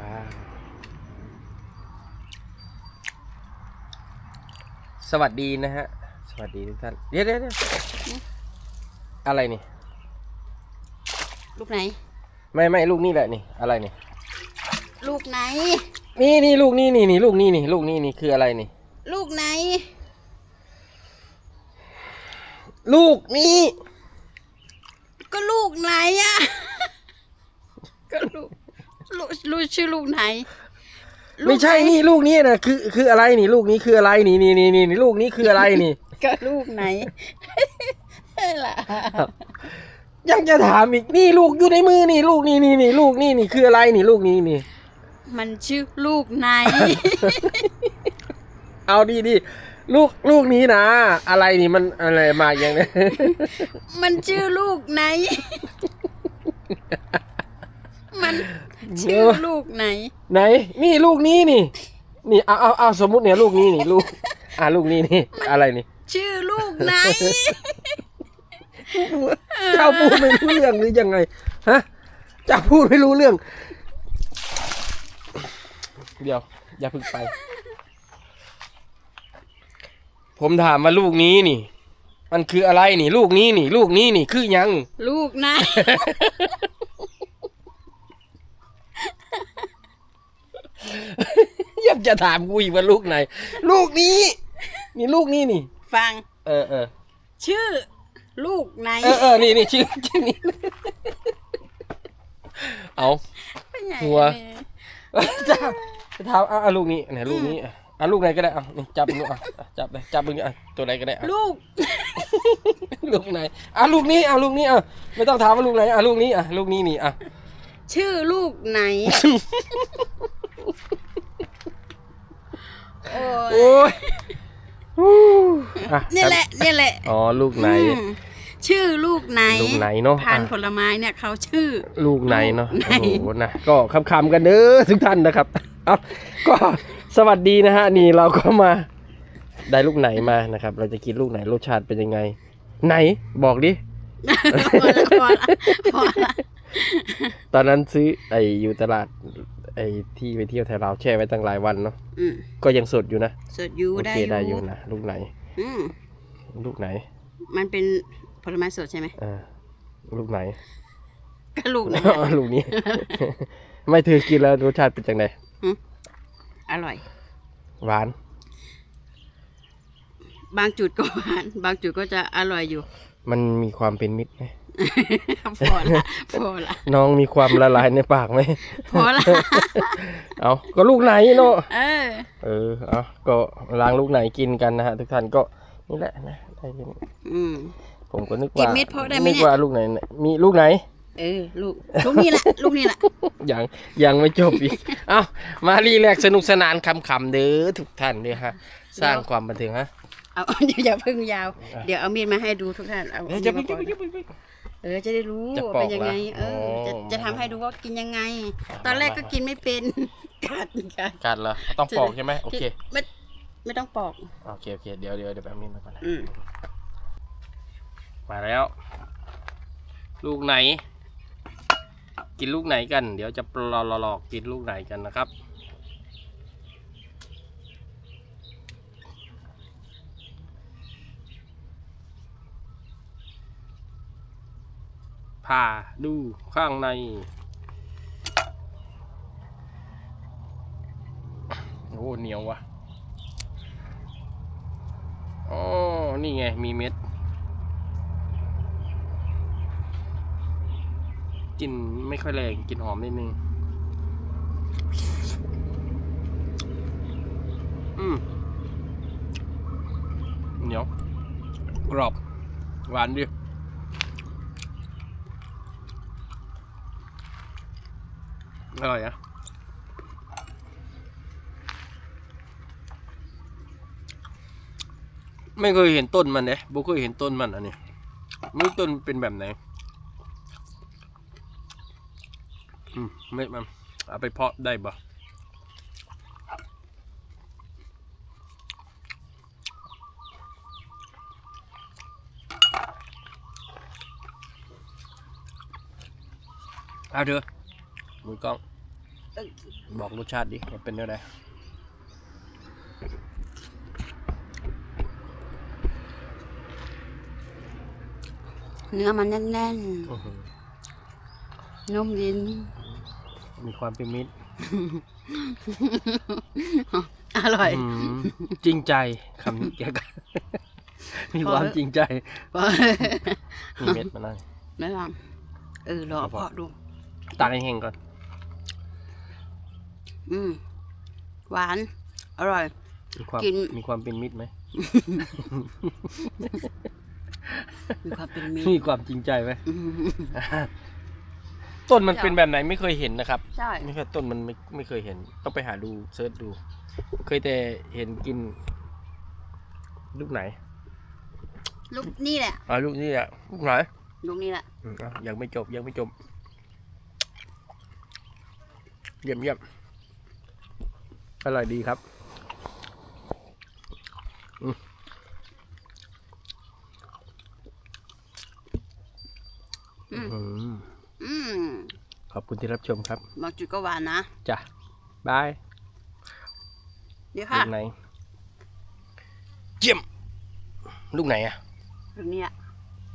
ว้าวสวัสดีนะฮะ สวัสดีทุกท่านเดี๋ยวเดี๋ยวเดี๋ยวอะไรนี่ ลูกไหน ไม่ไม่ลูกนี่แหละนี่ อะไรนี่ ลูกไหน นี่นี่ลูกนี่นี่นี่ลูกนี่นี่ลูกนี่นี่คืออะไรนี่ ลูกไหน ลูกนี้ ก็ลูกไหนอะก็ลูก ลูกลูกชื่อลูกไหนลูกไม่ใช่ไหนี่ลูกนี้นะคือคืออะไรนี่ ลูกนี้คืออะไรนี่นี่นี่นี่นี่ลูกนี้คืออะไรนี่ ก็ลูกไหนล่ะยังจะถามอีกนี่ลูกอยู่ในมือนี่ ลูกนี่นี่นี่ลูกนี่นี่คืออะไรนี่ ลูกนี้นี่ มันชื่อลูกไหน เอาดีดีลูกลูกนี้นะ อะไรนี่มันอะไรมาอย่างเนี้ยมันชื่อลูกไหน มัน ชื่อลูกไหน ไหน นี่ลูกนี้นี่ นี่เอาเอาเอาสมมุติเนี่ยลูกนี้นี่ลูก อ่าลูกนี้นี่ อะไรนี่ ชื่อลูกไหน เจ้าพูดไม่รู้เรื่องหรือยังไง ฮะ เจ้าพูดไม่รู้เรื่อง เดี๋ยว อย่าเพึ่งไป ผมถามว่าลูกนี้นี่ มันคืออะไรนี่ ลูกนี้นี่ ลูกนี้นี่คือหยัง ลูกไหน ยังจะถามกูอีกว่าลูกไหน ลูกนี้ นี่ลูกนี้นี่ ฟัง เออเออชื่อ ลูกไหนเออเออนี่นี่ชื่อชื่อนี้เอาไปไหนหัว เนี่ยจะจะถามอะอะลูกนี้ไหนลูกนี้อะอะลูกไหนก็ได้อะนี่จับลูกอะอะจับเลยจับมึงอะตัวไหนก็ได้อะลูก ลูกไหนอะลูกนี้อะลูกนี้อะไม่ต้องถามว่าลูกไหนอะลูกนี้อะลูกนี้นี่อะชื่อลูกไหน โอ้ยโอ้ยฮู้อะนี่แหละนี่แหละอ๋อลูกไหนอืมชื่อลูกไหนลูกไหนเนาะพันธุ์อะผลไม้เนี่ยเขาชื่อ ลูกไหนเนาะลูกไหนโอ้โหนะก็คำๆกันเด้อทุกท่านนะครับเอาก็สวัสดีนะฮะนี่เราก็มาได้ลูกไหนมานะครับ เราจะกินลูกไหนรสชาติเป็นยังไง ไหนบอกดิพอละพอละพอละตอนนั้นซื้อไออยู่ตลาด ไอที่ไปเที่ยวไทยลาวแช่ไว้ตั้งหลายวันเนาะอืมก็ยังสดอยู่นะสดอยู่โอได้เคอยู่ได้อยู่นะลูกไหน อืมลูกไหนมันเป็นผลไม้สดใช่ไหมอ่าลูกไหน ก็ลูกไหนอ๋อลูกนี้ ไม่เธอกินแล้วรสชาติเป็นจังไงอร่อย หวาน บางจุดก็หวาน บางจุดก็จะอร่อยอยู่ มันมีความเป็นมิตรไหมพอละพอละน้องมีความละลายในปากไหมพอละเอาก็ลูกไหนเนาะเออเออเอาก็ล้างลูกไหนกินกันนะฮะทุกท่านก็นี่แหละนะได้ยินอืมผมก็นึกกินว่าเม็ดพอได้ไหมนึกเนี่ยว่าลูกไหนเนี่ยมีลูกไหน เออลูกลูกนี่แหละลูกนี่แหละยังยังไม่จบอีกเอามารีแลกซ์สนุกสนานคำๆเด้อทุกท่านเด้อฮะ สร้างความบันเทิงฮะ เอาเดี๋ยวอย่าเพิ่งยาว เดี๋ยวเอามีดมาให้ดูทุกท่านเอาเดี๋ยวมีจะดไปมาก่อนเออจะได้รู้จะว่าปอกเป็นยังไงเหรอเออจะอ๋อจะทำให้ดูว่ากินยังไง ตอนแรกก็กินไม่เป็น กัดกัดกัดเหรอต้องปอกใช่ไหมโอเคไม่ไม่ต้องปอก โอเคโอเคเดี๋ยวเดี๋ยวเดี๋ยวแป๊บนึงมาก่อนนะอืม มาแล้ว ลูกไหน กินลูกไหนกัน เดี๋ยวจะปลอหลอกกินลูกไหนกันนะครับ ผ่าดูข้างใน โอ้เหนียวว่ะอ๋อ นี่ไง มีเม็ดกลิ่นไม่ค่อยแรงกลิ่นหอมนิดนึง อืมเหนียว กรอบ หวานดี อร่อยอะไม่เคยเห็นต้นมันเนี่ยบุเคยเห็นต้นมันอันนี้ไม่ต้นเป็นแบบไหน อืมไม่มันเอาไปเพาะได้บ่เอาเถอะมือกล้องตึก บอกรสชาติดิว่าเป็นยังไงเนื้อมันแน่นอื้อหือๆนุ่มลิ้น มีความเป็นมิตร อร่อยอืมจริงใจคำนี้แกก็มีความจริงใจมีเม็ดมาหน่อยไม่ลองเออรอเพาะดูตากให้แห้งก่อน อืม หวาน อร่อย มีความกิน มีความเป็นมิตรไหม มีความเป็นมิตรมีความจริงใจไหม อืม ต้นมันเป็นแบบไหนไม่เคยเห็นนะครับ ใช่ ไม่ใช่ต้นมันไม่ไม่เคยเห็น ต้องไปหาดูเซิร์ชดู เคยแต่เห็นกิน ลูกไหนลูกนี่แหละอ่าลูกนี่แหละลูกไหนลูกนี่แหละ อืมอะยังไม่จบยังไม่จบ เยี่ยมเยี่ยม อร่อยดีครับอืมอืมอืมขอบคุณที่รับชมครับบางจุดก็หวานนะจ้ะบายเดี๋ยวลูค่ะกไหนเยี่ยมลูกไหนอะลูกนี้อะ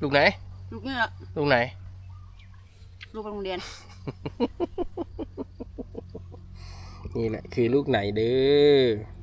ลูกไหน ลูกนี่แหละลูกไหน ลูกไปโรงเรียน นี่แหละคือลูกไหนเด้อ